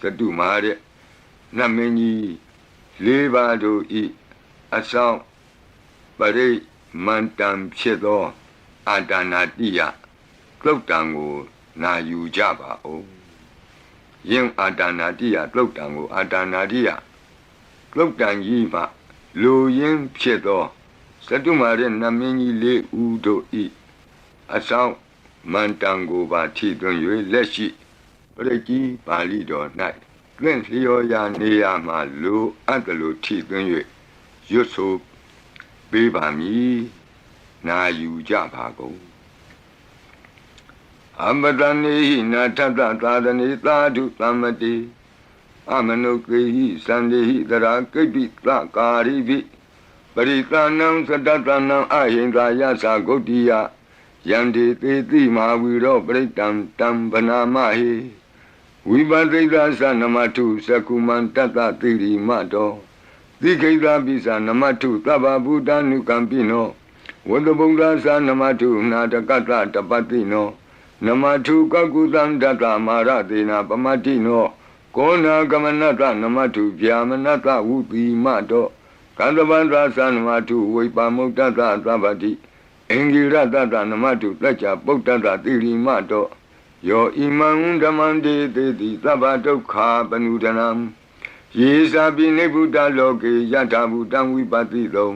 သတုမာတဲ့နတ်မင်းကြီးလေးပါးတို့ဤအဆောင်ပရိမန္တံဖြစ်သောအာတာနာတိယသုတ်တံကိုနာယူကြပါဦးယင်အာတာနာတိယသုတ်တံကိုအာတာနာတိယသုတ်တံကြီးမှလူရင်းဖြစ်သောသတုမာရဲ့နတ်မင်းကြီးလေးဦးတို့ဤအဆောင်မန္တံကိုပါထိသွင်း၍လက်ရှိ ပရိကြီးပါဠိတော်၌သင်လျော်ရာနေရာမှာလူအပ်တယ်လို့ထိသွင်း၍ရွတ်ဆိုပေးပါမည်နာယူကြပါကုန်အမတနေဟိနာထတသာသနေသာဓုသမ္မတိအမနုကေဟိသန္တိဟိတရာကိပိသကာရိပိပရိသနံသတ္တတနံအဟိန္ဒာယသဂုတ်တိယယန္တိသေတိမဟာဝီရောပရိတံတံဗနာမဟိ ဝိပသိဒသနမထုသကုမန္တတတိရိမတောတိခိတပိသနမထုသဗ္ဗဗုဒ္ဓ ानु ကံပိနောဝတ္တဗုဒ္ဓသနမထုနာတကတတပတိနောနမထုကကုသံတတမာရသေနာပမတိနောကောနာကမနတနမထုဗျာမနတဝုတိမတောကန္တဗန္တသနမထုဝိပါမုတ်တတသဗ္ဗတိအင်္ဂိရတတနမတုတัจจပုတ္တတတိရိမတော ယောဣမံဓမ္မံတေတိတိသဗ္ဗဒုက္ခပနုဒနံယေသာပိနိဗ္ဗုတလောကေယထာဘူတံဝိပတိသုံ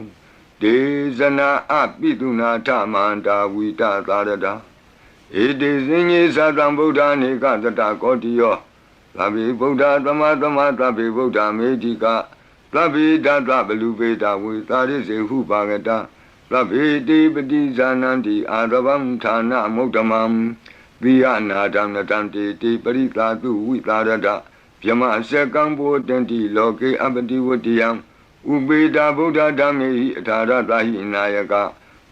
ဒေဇနာအပိတုနာထမန္တာဝိတသာရတာဧတေဇင်ကြီးသတံဗုဒ္ဓနေကသတကောတိယောသဗ္ဗေဗုဒ္ဓသမသမသဗ္ဗေဗုဒ္ဓမေတိကသဗ္ဗေတတဘလူပေတာဝေသာရိစေဟုပါကတာသဗ္ဗေတိပတိဇာနန္တိအာရဗံဌာနမုဒ္ဓမံ သီယနာဒံနတံတေတိပရိသာတုဝိသာရတဗြမစကံဘောတန္တိလောကေအပတိဝတ္တယံဥပေတာဗုဒ္ဓဓမ္မေဟိအထာရတဟိနာယက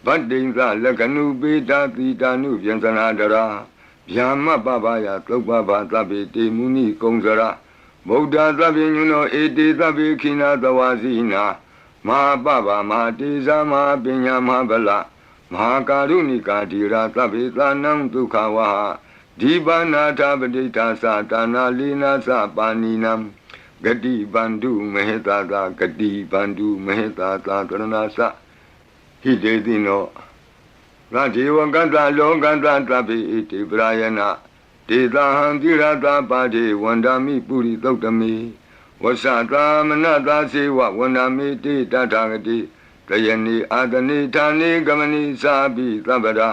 ဗတ္တိံသလက္ခဏုပေတာတိတာနုဗျံသနာတရာဗျာမပပယသုပ္ပဘာသဗ္ဗေတေမုနိကုံစရဗုဒ္ဓသဗ္ဗညုနောဧတေသဗ္ဗေခိနာသဝါစီနာမဟာပပမဟာတေဇာမဟာပညာမဟာဗလ မဟာကာရုဏိကာတိရာသဗ္ဗေသနံဒုက္ခဝဟဒီပနာထပတိတာသတာနာလိနာသပါဏိနံဂတိဗန္ဓုမဟေတာသာဂတိဗန္ဓုမဟေတာသာကရဏသဟိတေတိနောရဒေဝကတလောကတသဗ္ဗေဣတိပရာယနာဒေတာဟံတိရတာပါတိဝန္ဒာမိပုရိသုတ်တမေဝဆတာမနတာစေဝဝန္ဒမေတိတထာဂတိ တယနိအာတနိဌာနိကမနိသာပိသဗ္ဗရာ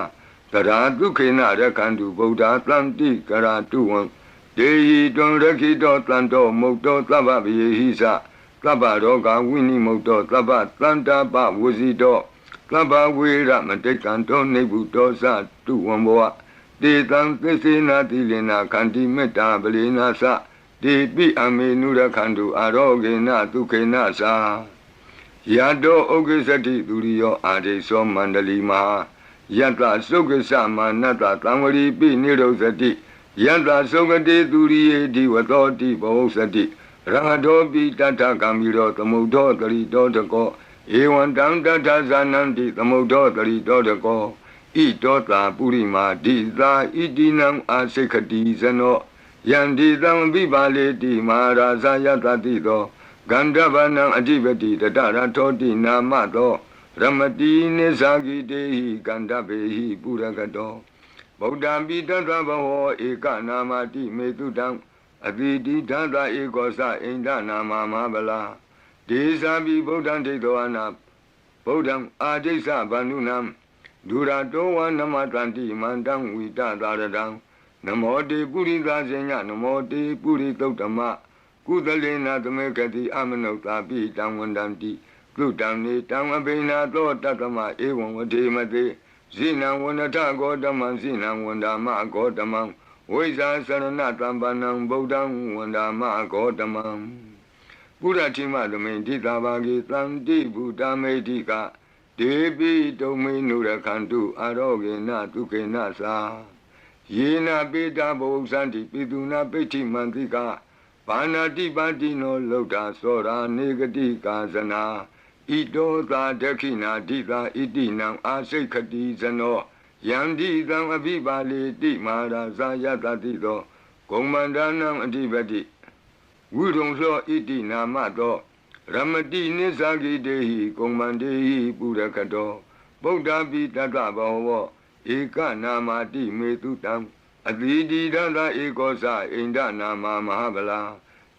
တရာဒုခေနရခန္တုဗုဒ္ဓသံတိကရာတုဝံဒေဟိတွံရခိတောတန်တောမုတ်တောသဗ္ဗဗယေဟိသသဗ္ဗရောဂဝိနိမုတ်တောသဗ္ဗတန္တာပဝစီတောသဗ္ဗဝေရမတိကံတောနေဗုတောသတုဝံဘောတေတံသစ္စေနာတိလင်နာခန္တိမေတ္တာပလေနာသတေပိအမေနုရခန္တုအာရောဂေနဒုခေနသာ ယတောဥက္ကစတိသူရိယောအာရိသောမန္တလီမဟာယတသုက္ကစမာနတသံဝရီပိနိရောဇတိယတသုကတိသူရိယေဒီဝသောတိဘောဇတိရဟတောပိတတကံမီရောသမုဒ္ဒောတရိတောတကောဧဝံတံတထဇာနန္တိသမုဒ္ဒောတရိတောတကောဣတောတာပုရိမာဒိသာဣတိနံအာစိခတိဇနောယန္တိသံဝိပါလေတိမဟာရာဇယတတိသော ဂန္ဓဗနံအဓိပတိတတရထောတိနာမသောရမတိနိသဂိတေဟိကန္ဓဗေဟိပုရကတောဗုဒ္ဓံပိတတဘဝဧကနာမတိမေတုတံအတိတိဓာတဧကောသအိန္ဒနာမမဗလာဒေသံပိဗုဒ္ဓံဒိဋ္ဌဝနာဗုဒ္ဓံအာဒိစ္စဗန္ဓုနံဒုရတောဝနမတန္တိမန္တံဝိတသာရတံနမောတေပုရိသဇညနမောတေပုရိသုတ်တမ ကုသလေနာသမေကတိအမနုဿာပိတံဝန္တံတိကုတံနေတံအဘိနာသောတတမဧဝံဝတိမတိဇိနံဝနထဂောတမံဇိနံဝန္ဒာမဂောတမံဝိဇာစရဏတံပနံဗုဒ္ဓံဝန္ဒာမဂောတမံပုရတိမသမိန်တိသာဘာဂေသံတိဗုဒ္ဓမေတိကဒေပိတုံမေနုရခန္တုအာရောဂေနဒုခေနသာယေနပေတာဘုဇန္တိပိတုနာပိဋ္ဌိမန္တိက ဘာနာတိပါတိနောလောတာသောရာနေဂတိကာဇနာဣတောသာဒခိနာဒိသာဣတိနံအာစိတ်ခတိဇနောယန္တိသံအဘိပါလေတိမဟာရာဇာယတတိသောဂုံမန္ဒနံအဓိပတိဝိရုံသောဣတိနာမသောရမတိနိသဂိတေဟိကုံမန္တေဟိပုရခတောဗုဒ္ဓပိတတ္တဘောဝဧကနာမတိမေတုတံ အတိတိဒသဧကောသအိန္ဒနာမမဟာဗလာ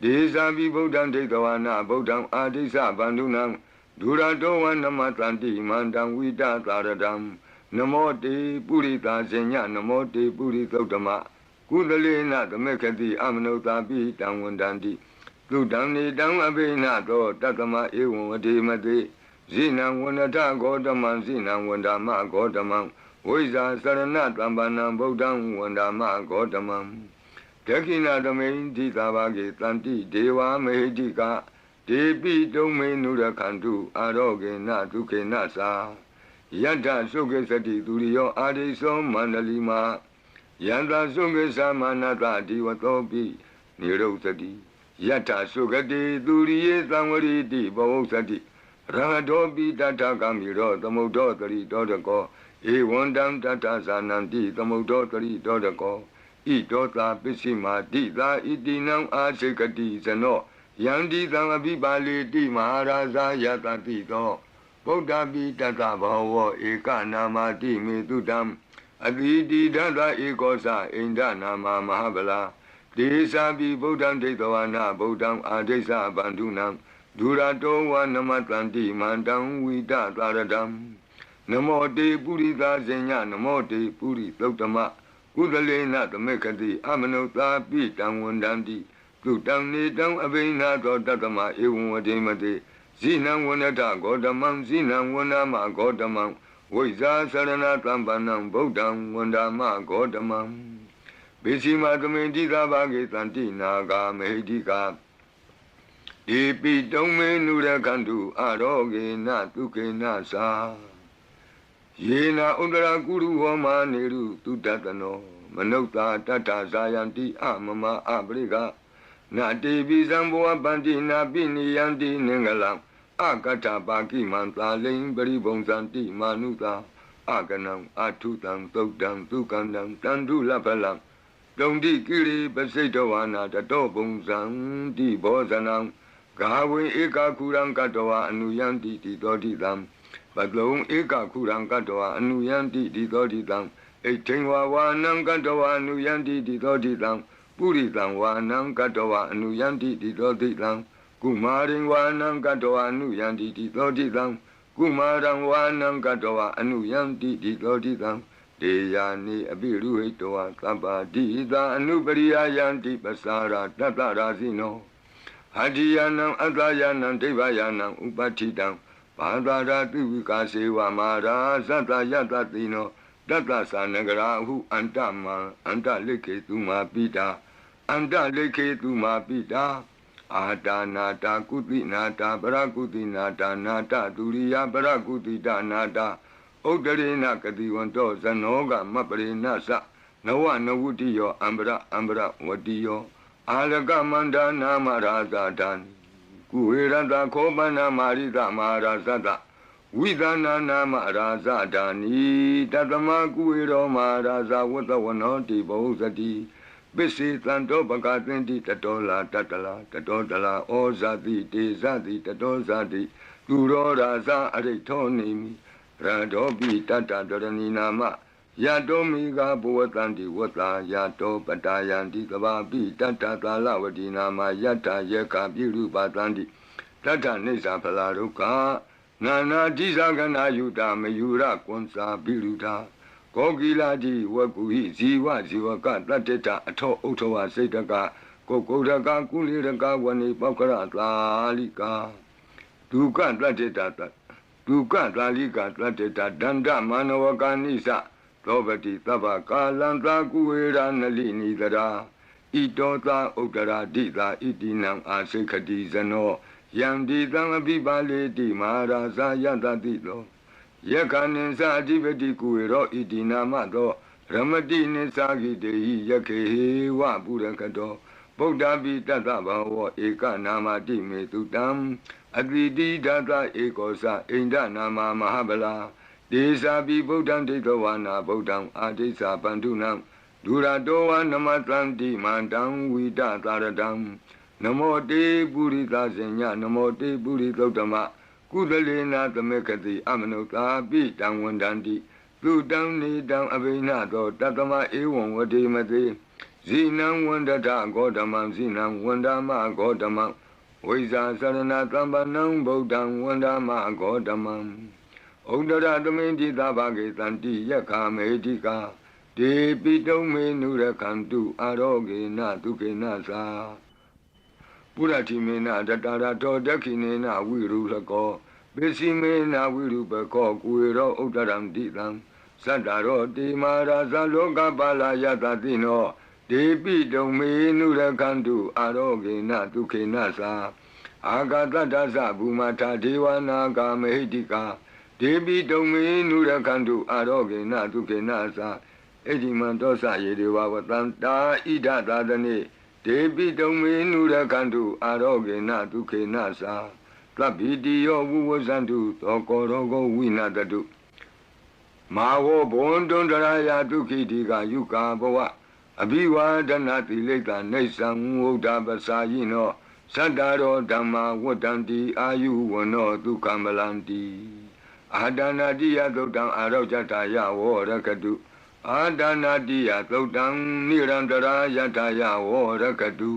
ဒေဇာပိဗုဒ္ဓံဒိဋ္ဌဝနာဗုဒ္ဓံအာဒိသဗန္ဓုနံဒုရတောဝနမတန္တိမန္တံဝိတသာရတံနမောတေပုရိသာဇညနမောတေပုရိသုတ္တမကုသလေနသမေခတိအမနုဿာပိတံဝန္တန္တိလူတံနေတံအဘိနသောတတ္တမဧဝံဝတိမတိဇိနံဝန္တဂောတမံဇိနံဝန္ဒမဂောတမံ ဝိဇာစရဏတမ္ပနံဗုဒ္ဓံဝန္ဒမဂောတမံဒက္ခိဏသမိန်တိသာဘာကေတန္တိဒေဝမေဟိတိကဒေပိတုံမေနုရခန္တုအာရောဂေနဒုခေနသာယတ္ထသုခေသတိသူရိယောအာရိသောမန္တလီမာယန္တာသုခေသမနတဒီဝသောပိနိရုသတိယတ္ထသုခတိသူရိယေသံဝရိတိဘဝုသတိ ရဟတောပိတတ္ထကံမိရောသမုဒ္ဒောတရိတောတကောဧဝံတံတတ္တဇာနန္တိသမုဒ္ဒောတရိတောတကောဣတောသာပစ္စည်းမာတိသာဣတိနံအာစေကတိဇနောယန္တိသံအပိပါလေတိမဟာရာဇာယတတိသောဗုဒ္ဓပိတတဘောဝဧကနာမတိမေတုတံအတိတိဒသဧကောသအိန္ဒနာမမဟာဗလာဒေသာပိဗုဒ္ဓံဒိဋ္ဌဝနာဗုဒ္ဓံအာဒိသဗန္ဓုနံ ဒုရတောဝနမတန္တိမန္တံဝိတသာရတံနမောတေပုရိသာဇညနမောတေပုရိသုတ္တမကုသလေနသမေခတိအမနုသာပိတံဝန္တန္တိသူတံနေတံအဘိနာသောတတမဧဝံဝတိမတိဇိနံဝနတဂေါတမံဇိနံဝနမဂေါတမံဝိဇာသရဏတံပန္နံဗုဒ္ဓံဝန္ဒမဂေါတမံဘေစီမသမိန်တိသာဘာဂေတန္တိနာဂာမေဟိတိကာ ဧပိတုံမေနုရခန္တုအရောဂေနတုကေနသာယေနာဥဒရာကုရုဟောမာနေရုတုတတနောမနုဿာတတ္ထဇာယံတိအမမအပရိကနာတိပိဇံဘောပန္တိနာပိနိယံတိနင်္ဂလံအကတပါကိမံသာလိန်ပရိဘုံဇံတိမာနုသာအကနံအထုတံသုတ်တံဒုက္ကံတံတန္တုလပလံတုံတိကိရိပစိတ်တဝါနာတတောဘုံဇံတိဘောဇနံ ဂါဝေဧကခုရံကတဝအနုယံတိတိတောတိတံပတလုံဧကခုရံကတဝအနုယံတိတိတောတိတံဣဋ္ဌိဝါဝါနံကတဝအနုယံတိတိတောတိတံပုရိသံဝါနံကတဝအနုယံတိတိတောတိတံကုမာရိဝါနံကတဝအနုယံတိတိတောတိတံကုမာရံဝါနံကတဝအနုယံတိတိတောတိတံဒေယာနိအပိရုဟိတောသဗ္ဗတိသာအနုပရိယယံတိပစာရာတတ္တရာစီနော ဟတိယနံအတ္တယနံဒိဗ္ဗယနံဥပတိတံဘာသာရာတိဝိကာစေဝမာရာသတ္တယတတိနောတတ္တသနဂရာဟုအန္တမံအန္တလိခေသူမာပိတာအန္တလိခေသူမာပိတာအာတာနာတာကုတိနာတာပရကုတိနာတာနာတာဒုရိယပရကုတိတာနာတာဥဒ္ဒရေနကတိဝန္တောဇနောကမပရိနသနဝနဝုတိယောအံပရအံပရဝတိယော အာလကမန္တနာမရာဇာတံကုဝေရတခောပန္နမာရိသမဟာရသတဝိသနာနာမရာဇဒာနီတတမကုဝေရောမာရာဇဝတ္တဝနောတိဘောဇတိပစ္စေတံတောပကသင်တိတတောလာတတလာတတောတလာဩဇာတိတေဇတိတတောဇာတိသူရောရာဇအရိထောနေမိရတောပိတတ္တဒရဏီနာမ ယတောမိကဘဝတန္တိဝတ္တာယတောပတာယံတိသဘာပိတတ္တသာလဝတိနာမယတ္တယေကပိရုပတန္တိတတ္တနိစ္စဖလာဒုက္ခနာနာတိသကနာယုတာမယုရကွန်စာပိရုတာကောကိလာတိဝကုဟိဇီဝဇီဝကတတ္တတအထောဥထောဝစိတ်တကကိုကုရကကုလိရကဝဏိပောက္ခရသာလိကာဒုက္ခတတ္တတဒုက္ခသာလိကာတတ္တတဒန္တမနဝကာနိသ သောပတိသဗ္ဗကာလံသာကုဝေရနလိနိတရာဣတောသာဥဒရာတိသာဣတိနံအာစိခတိဇနောယံဒီသံအပိပါလေတိမဟာရာဇာယတတိလောယက္ခဏိသအဓိပတိကုဝေရောဣတိနာမသောရမတိနိသဂိတေဟိယခေဟေဝပုရကတောဗုဒ္ဓပိတတ္တဘဝဧကနာမတိမေတုတံအတိတိဒသဧကောသအိန္ဒနာမမဟာဗလာ ဒေသာပိဗုဒ္ဓံဒိဋ္ဌဝါနာဗုဒ္ဓံအာဒိသပန္တုနံဒုရတောဝနမတံတိမန္တံဝိတသာရတံနမောတေပုရိသဇင်ညနမောတေပုရိသုတ္တမကုသလေနာသမေကတိအမနုသာပိတံဝန္တန္တိသူတံနေတံအဘိနသောတတမဧဝံဝတိမတိဇိနံဝန္တထဂေါတမံဇိနံဝန္ဒမဂေါတမံဝိဇာသရဏသမ္ပနံဗုဒ္ဓံဝန္ဒမဂေါတမံ ဩဒရသမိန်တိသဘာဂေတန္တိယက္ခမေတိကာဒေပိတုံမေနုရခန္တုအာရောဂေနဒုက္ခေနသာပုရတိမေနတတရတောဒက္ခိနေနဝိရုလကောပိစီမေနဝိရုပကောကွေရောဥဒရံတိတံသတ္တရောတိမာရာဇလောကပါလာယတတိနောဒေပိတုံမေနုရခန္တုအာရောဂေနဒုက္ခေနသာအာဂတတ္တသဘူမထာဒေဝနာဂမဟိတိကာ ဒေပိတုံမေနုရခန္တုအာရောဂေနဒုက္ခေနသာအဋ္ဌိမံတောသယေဒေဝဝတံတာဣဒသာသနေဒေပိတုံမေနုရခန္တုအာရောဂေနဒုက္ခေနသာသဗ္ဗိတိယောဝုဝဇန္တုသောကောရောဂောဝိနာတတုမာဝဘွန်တွန်တရာယဒုက္ခိတိကယုကာဘဝအဘိဝါဒနာတိလိတ္တနေသံဝုဒ္ဓပစာယိနောသတ္တရောဓမ္မာဝတ္တန္တိအာယုဝနောဒုက္ခမလန္တိ အာဒနာတိယသုတ်တံအာရောဇတယဝရကတုအာဒနာတိယသုတ်တံနိရန္တရာယတယဝရကတု